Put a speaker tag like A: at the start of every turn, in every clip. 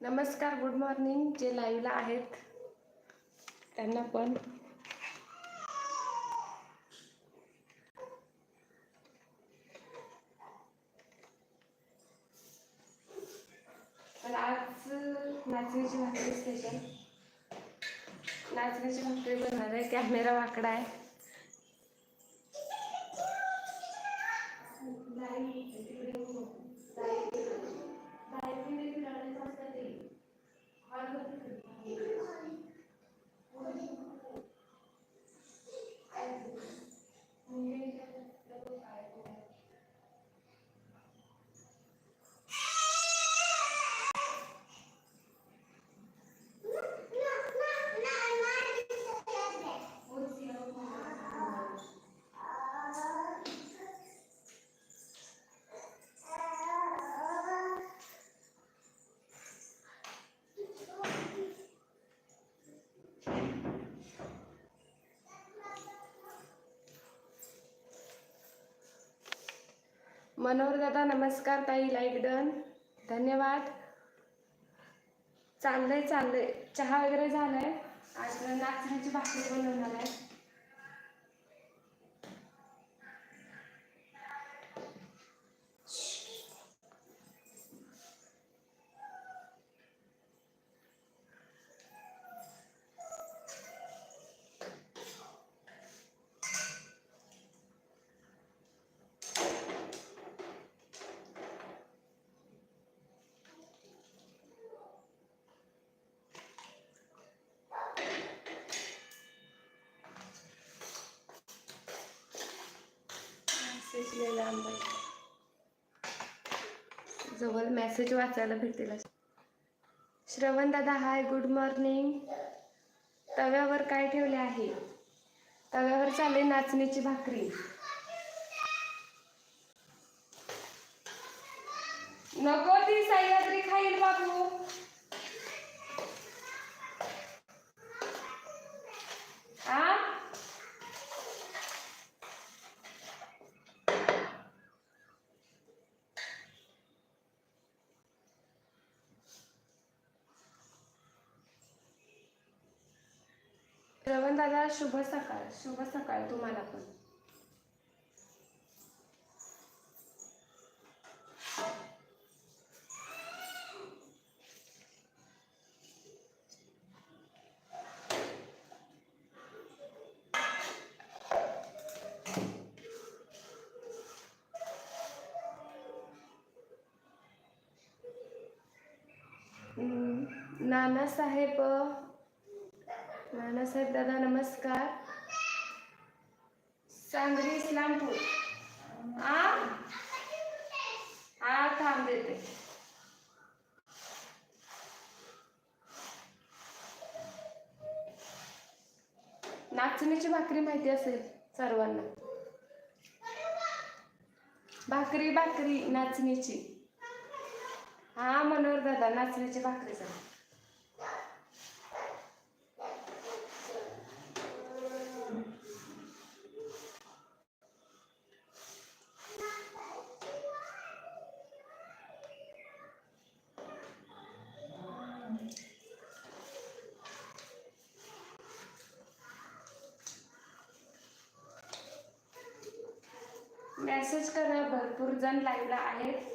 A: नमस्कार good morning जे लाईव्हला आहेत त्यांना पण. आज नाचणीची भाकरी स्पेशल नाचण्याची भाकरी बनणार आहे. कॅमेरा वाकडा आहे. मनोहर दादा नमस्कार ताई लाईक डन. धन्यवाद. चाललंय चाललंय चहा वगैरे झालाय. आज नाचण्याची भाकरी बनवणार आहे. मेसेज आंबा. जवळ मेसेज वाचायला भेटेल श्रवण दादा हाय गुड मॉर्निंग तव्यावर काय ठेवले आहे? तव्यावर चालले नाचणीची भाकरी. नको ती सह्याद्री खाईल बाबू. आ? श्रवण दादा शुभ सकाळ. शुभ सकाळ तुम्हाला पण. नाना नानासाहेब नानासाहेब दादा नमस्कार. सांगली इस्लामपूर. आ? हा थांब देते नाचणीची भाकरी माहिती असेल सर्वांना? भाकरी भाकरी नाचणीची. हा मनोहर दादा नाचणीची भाकरी सांग. मेसेज करा भरपूर जण लाईव्हला आहेत.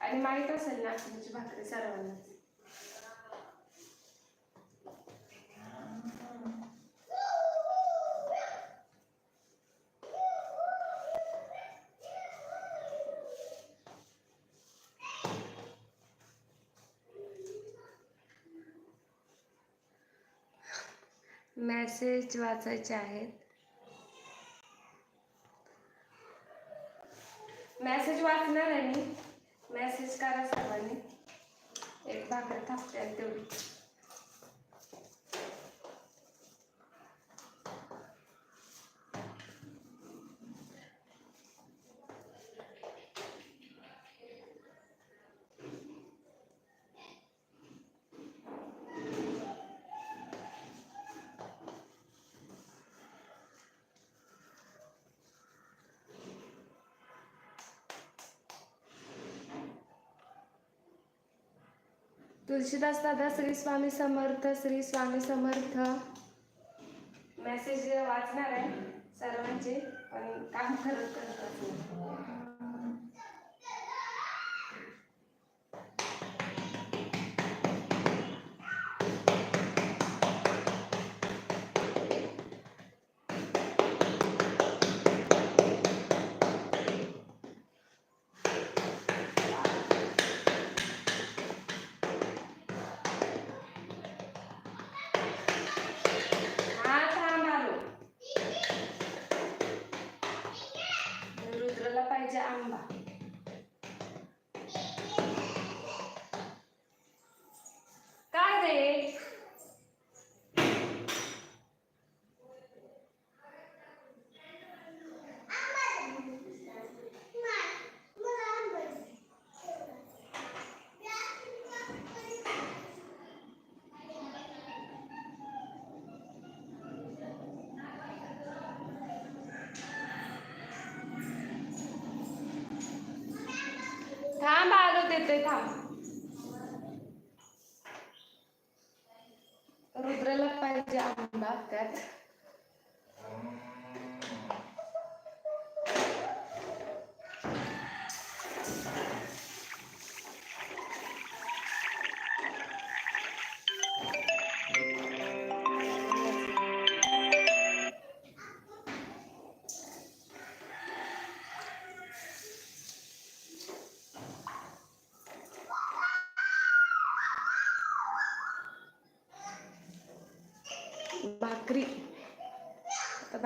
A: आणि माहीत असेल ना तुमची भाकरी सर्वांना मेसेज वाचायचे आहेत मेसेज वाचणार आहे मी. मेसेज करा सर्वांनी. एक भाकर थापते तेवढी. तुलसीदास दादा श्री स्वामी समर्थ श्री स्वामी समर्थ. मेसेज वाचणार आहे सर्वांचे पण काम करत करत वाचणार. हा थांब आलो रुद्रला पाहिजे आंबा काय रे थांब आलो देते थांब रुद्रला पाहिजे आंबा त्यात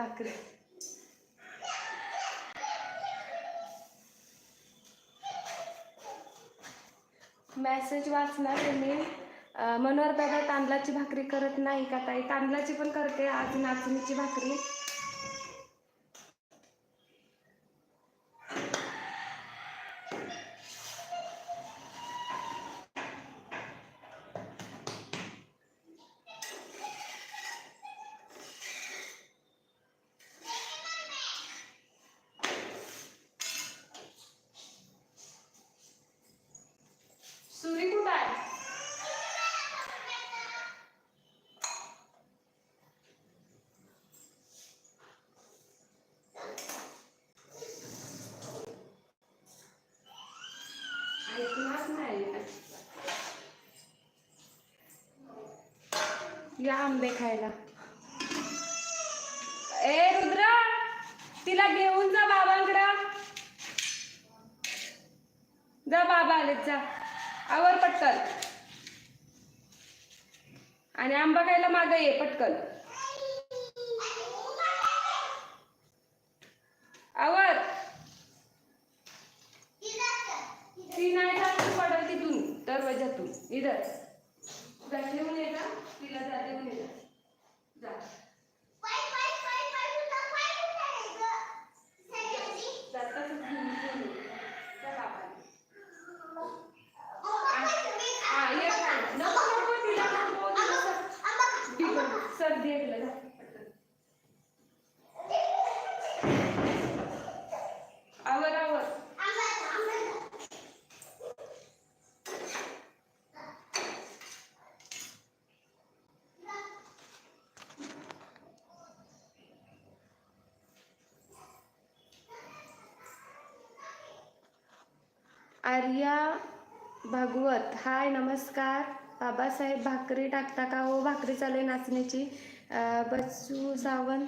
A: भाकरी. मेसेज वाचणार तुम्ही. मनोहर दादा तांदळाची भाकरी करत नाही का ताई? तांदळाची पण करते आज नाचणीची भाकरी सुरी कुठं आहे ऐकणार नाही या आंबे खायला. ए रुद्र तिला घेऊन जा बाबांकडं. जा बाबा आलेत जा. आवर पटकन. आणि आंबा खायला माग ये पटकन. आवर. ती नाही पडल तिथून दरवाजातून इधर. घेऊन ये तिला जा देऊन ये जा जा जाताच घेऊन घेऊन ये. जा बाबांना. हा, ये खायला. नको, नको, तिला नको, तिला सर- बिघड. सर्दी आहे तिला, जा. आवर आवर आर्या भागवत हाय नमस्कार. बाबासाहेब भाकरी टाकता का हो? भाकरी चालू आहे नाचण्याची बच्चू सावंत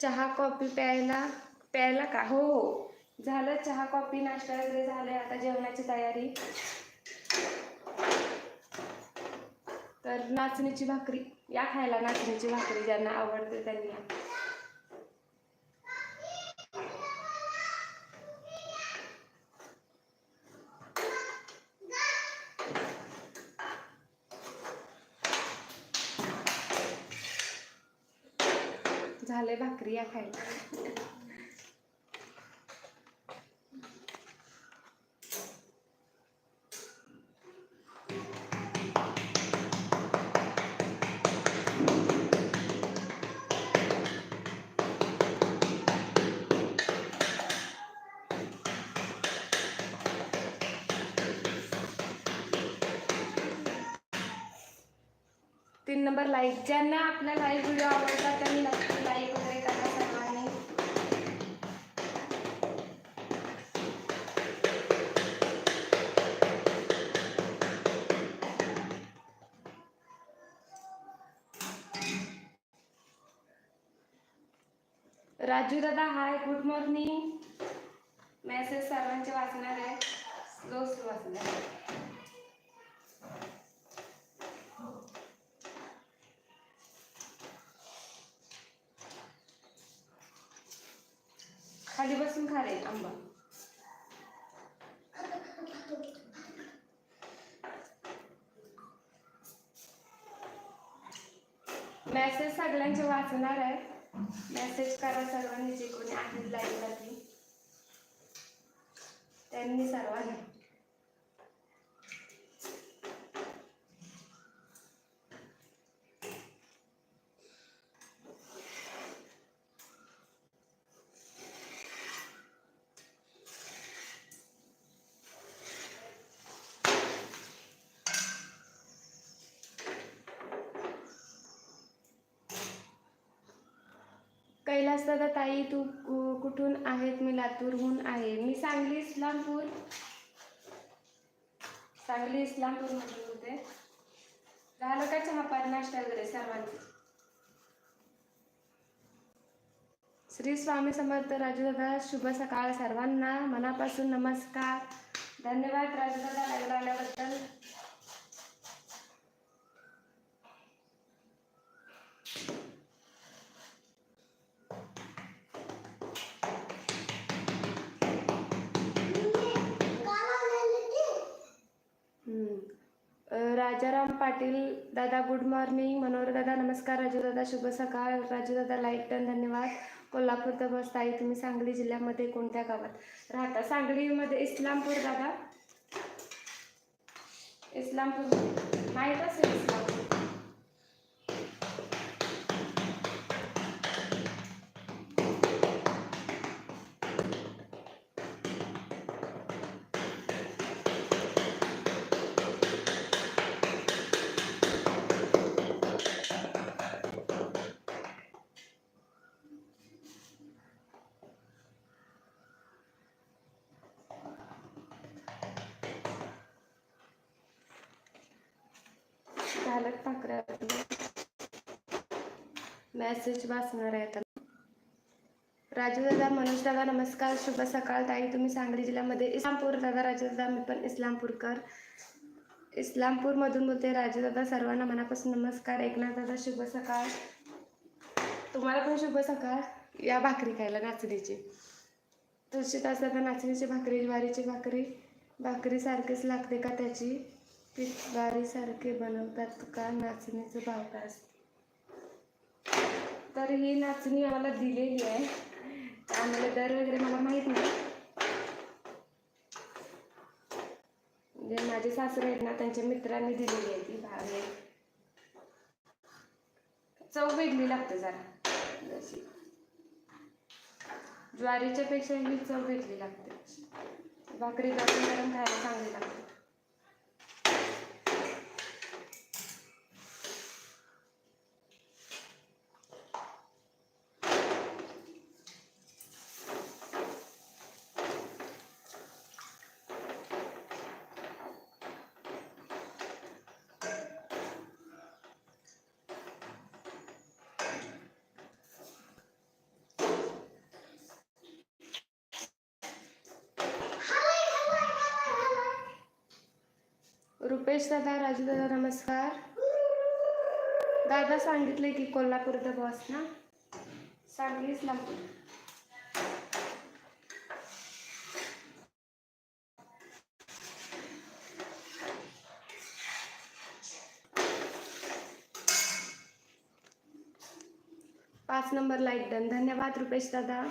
A: चहा कॉफी प्यायला प्यायला का? हो हो. झालं चहा कॉफी नाश्ता वगैरे झालंय. आता जेवणाची तयारी. तर नाचण्याची भाकरी. या खायला नाचण्याची भाकरी ज्यांना आवडते त्यांनी. बिया खायला तीन नंबर लाईक ज्यांना आपला लाईव्ह व्हिडिओ आवडला त्यांनी नक्की लाईक राजू दादा हाय गुड मॉर्निंग मेसेज सर्वांचे वाचणार आहे स्लो स्लो वाचणार आहे खाली बसून खा रे आंबा. मेसेज सगळ्यांचे वाचणार आहे करा सर्वांनी जे कोणी आहेत लाईव्हला ते. त्यांनी सर्वांनी कैलास दादा ताई तू कु- कुठून आहेत? मी लातूरहून आहे. मी सांगली इस्लामपूर. सांगली इस्लामपूर मधून होते. झालं का चहा पाणी नाश्ता वगैरे सर्वांनी श्री स्वामी समर्थ राजूदादा शुभ सकाळ सर्वांना. मनापासून नमस्कार. धन्यवाद राजूदादा लाईव्ह आल्याबद्दल. राजाराम पाटील दादा गुड मॉर्निंग. मनोहर दादा नमस्कार. राजू दादा शुभ सकाळ. राजू दादा लाईक टन धन्यवाद. कोल्हापूर तर बस ताई तुम्ही सांगली जिल्ह्यामध्ये कोणत्या गावात राहता? सांगलीमध्ये इस्लामपूर दादा. इस्लामपूर माहीत असेल इस्लामपूर झालं पाकऱ्या मेसेज वाचणार आहे आता राजू दादा मनोज दादा नमस्कार शुभ सकाळ. ताई तुम्ही सांगली जिल्ह्यामध्ये इस्लामपूर दादा राजू दादा मी पण इस्लामपूरकर. इस्लामपूरमधून बोलते राजू दादा सर्वांना मनापासून नमस्कार. एकनाथ दादा शुभ सकाळ. तुम्हाला पण शुभ सकाळ. या भाकरी खायला नाचणीची. तुळशीदास दादा नाचणीची भाकरी ज्वारीची भाकरी. भाकरी सारखीच लागते का त्याची? पीठ ज्वारीसारखे बनवतात का? नाचणीचं भाव काय असते? तर ही नाचणी आम्हाला दिलेली आहे. आम्हाला दर वगैरे मला माहीत नाही. म्हणजे माझे सासरे आहेत ना त्यांच्या मित्रांनी दिलेली आहे ती भावे चव वेगळी लागते जरा. जशी. ज्वारीच्या पेक्षा ही चव वेगळी लागते. भाकरी गरम गरम खायला चांगली लागते. रुपेश दादा राजू दादा नमस्कार. दादा सांगितले की कोल्हापूर द बॉस ना? सांगलीच इस्लामपूर पाच नंबर लाईक डन. धन्यवाद रुपेश दादा.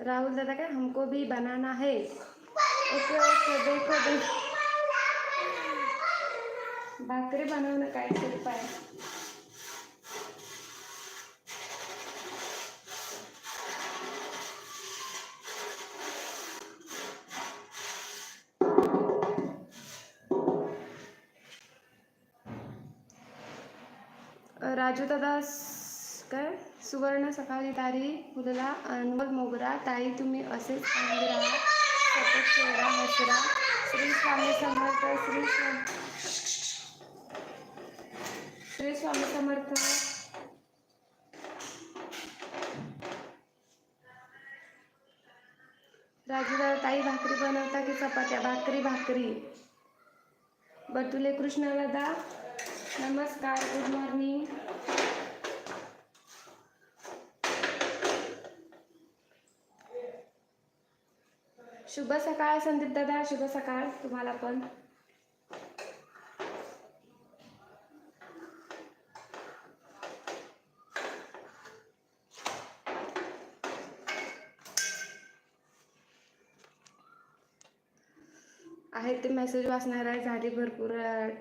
A: राहुल दादा क्या हमको भी बनाना है? ओके ओके भाकरी बनवणं काहीतरी आहे? राजू दादा काय? सुवर्ण सकाळी तारी फुलला अनमोल मोगरा. ताई तुम्ही असेच राहा. सतत चेहरा श्री स्वामी समर्थ श्री श्री स्वामी समर्थ. ताई भाकरी बनवता की चपात्या? भाकरी भाकरी. बतुले कृष्णलदा दादा नमस्कार गुड मॉर्निंग शुभ सकाळ संदीप दादा. शुभ सकाळ तुम्हाला पण. आहेत ते मेसेज वाचणार आहे. झाली भरपूर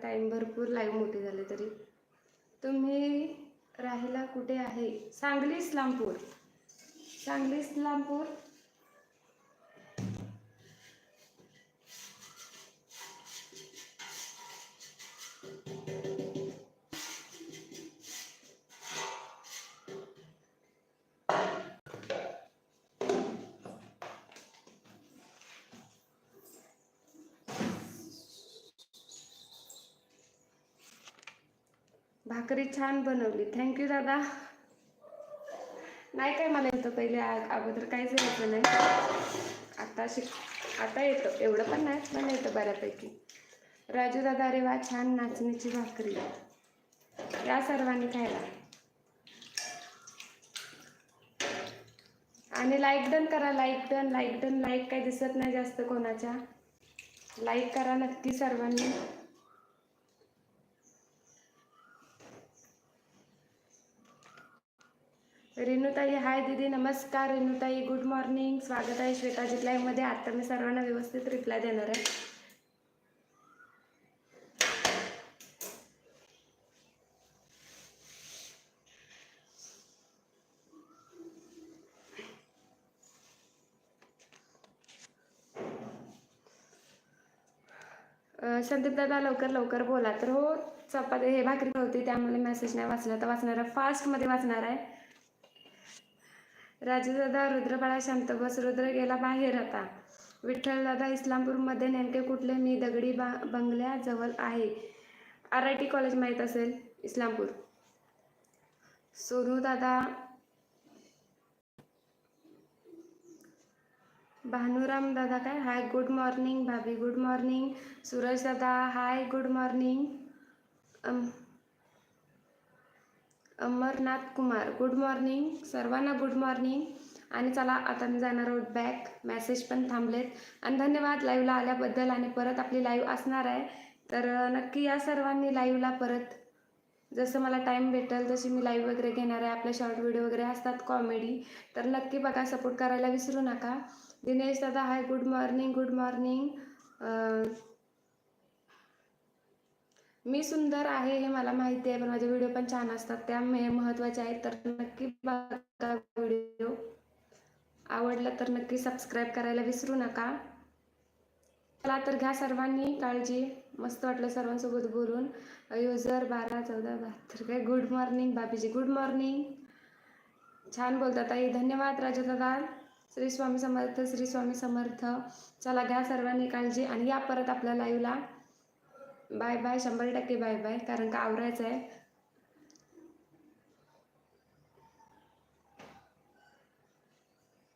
A: टाईम भरपूर. लाईव्ह मोठी झाले तरी. तुम्ही राहिला कुठे आहे? सांगली इस्लामपूर. सांगली इस्लामपूर. भाकरी छान बनवली. थँक्यू दादा. नाही काय मला येतं पहिले आ- अगोदर काहीच यायचं नाही. आता शिक आता येतं. एवढं पण नाही पण येतं बऱ्यापैकी. राजू दादा अरे वा छान नाचणीची भाकरी. या सर्वांनी खायला. आणि लाईक डन करा like done like done like काही दिसत नाही जास्त कोणाच्या. लाईक करा नक्की सर्वांनी. रेणुताई हाय दीदी नमस्कार. रेणुताई गुड मॉर्निंग स्वागत आहे श्वेताजित लाईव्हमध्ये आता मी सर्वांना व्यवस्थित रिप्लाय देणार आहे. अं, संदीप दादा लवकर लवकर बोला. तर हो चपाती हे भाकरी होती त्यामुळे मेसेज नाही वाचणार तर वाचणार आहे फास्टमध्ये वाचणार आहे. राजू दादा रुद्रबाळा शांत बस रुद्र गेला बाहेर आता. विठ्ठलदादा इस्लामपूरमध्ये नेमके कुठले मी दगडी बा बंगल्याजवळ आहे? आर आय टी कॉलेज माहीत असेल इस्लामपूर. सोनू दादा भानुराम दादा काय? हाय गुड मॉर्निंग भाभी गुड मॉर्निंग. सूरज दादा hi good morning. Amarnath Kumar good morning सर्वांना गुड मॉर्निंग आणि चला आता मी जाणार आहोत बॅक मेसेज पण थांबलेत. आणि धन्यवाद लाईव्हला आल्याबद्दल. आणि परत आपली लाईव्ह असणार आहे. तर नक्की या सर्वांनी लाईव्हला परत जसं मला टाईम भेटेल तशी मी लाईव्ह वगैरे घेणार आहे. आपले शॉर्ट व्हिडिओ वगैरे असतात कॉमेडी तर नक्की बघा सपोर्ट करायला विसरू नका. दिनेश दादा hi good morning good morning मी सुंदर आहे हे मला माहिती आहे पण माझे व्हिडिओ पण छान असतात. त्यामुळे महत्त्वाचे आहेत तर नक्की बघा व्हिडिओ आवडला तर नक्की सबस्क्राईब करायला विसरू नका. चला तर घ्या सर्वांनी काळजी. मस्त वाटलं सर्वांसोबत बोलून. युजर बारा चौदा बहात्तर. काय? गुड मॉर्निंग बाबीजी. गुड मॉर्निंग छान बोलतात आई धन्यवाद राजा दादा. श्री स्वामी समर्थ श्री स्वामी समर्थ. चला घ्या सर्वांनी काळजी आणि या परत आपल्या लाईव्हला बाय बाय शंभर टक्के बाय बाय. कारण का आवरायचं आहे